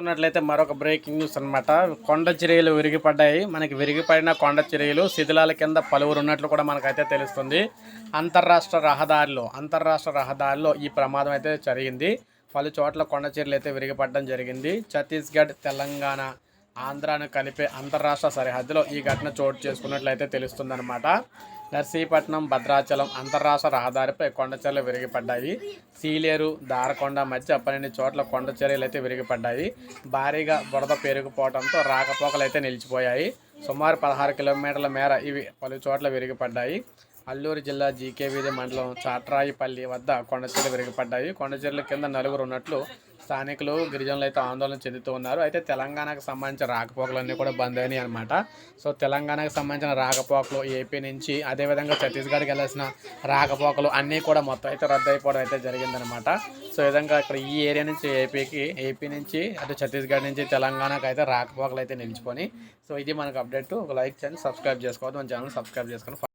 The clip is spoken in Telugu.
చూసుకున్నట్లయితే మరొక బ్రేకింగ్ న్యూస్ అనమాట కొండ చిరియలు విరిగిపడ్డాయి. మనకి విరిగిపడిన కొండ చిరియలు శిథిలాల కింద పలువురు ఉన్నట్లు కూడా మనకైతే తెలుస్తుంది. అంతర్రాష్ట్ర రహదారిలో అంతర్రాష్ట్ర రహదారిలో ఈ ప్రమాదం అయితే జరిగింది. పలు చోట్ల కొండ చీరలు అయితే విరిగిపడడం జరిగింది. ఛత్తీస్గఢ్ తెలంగాణ ఆంధ్రాను కలిపే అంతర్రాష్ట్ర సరిహద్దులో ఈ ఘటన చోటు చేసుకున్నట్లయితే తెలుస్తుందన్నమాట. నర్సీపట్నం భద్రాచలం అంతర్రాష్ట్ర రహదారిపై కొండచర్యలు విరిగిపడ్డాయి. సీలేరు దారకొండ మధ్య పన్నెండు చోట్ల కొండచర్యలు అయితే విరిగిపడ్డాయి. భారీగా బురద పెరిగిపోవడంతో రాకపోకలు అయితే నిలిచిపోయాయి. సుమారు పదహారు కిలోమీటర్ల మేర ఇవి పలు చోట్ల విరిగిపడ్డాయి. అల్లూరు జిల్లా జీకే వీధి మండలం చాట్రాయిపల్లి వద్ద కొండచెర్లు విరిగిపడ్డాయి. కొండచెర్ల కింద నలుగురు ఉన్నట్లు స్థానికులు గిరిజనులు అయితే ఆందోళన చెందుతూ ఉన్నారు. అయితే తెలంగాణకు సంబంధించిన రాకపోకలన్నీ కూడా బంద్ అయినాయి అనమాట సో తెలంగాణకు సంబంధించిన రాకపోకలు ఏపీ నుంచి అదేవిధంగా ఛత్తీస్గఢ్కి వెళ్ళాల్సిన రాకపోకలు అన్నీ కూడా మొత్తం అయితే రద్దు అయిపోవడం అయితే జరిగిందనమాట సో ఈ విధంగా ఇక్కడ ఈ ఏరియా నుంచి ఏపీకి ఏపీ నుంచి అటు ఛత్తీస్గఢ్ నుంచి తెలంగాణకు అయితే రాకపోకలు అయితే నిలిచిపోయి సో ఇది మనకు అప్డేట్. ఒక లైక్ చేయండి సబ్స్క్రైబ్ చేసుకోవద్దు. మన ఛానల్ సబ్స్క్రైబ్ చేసుకొని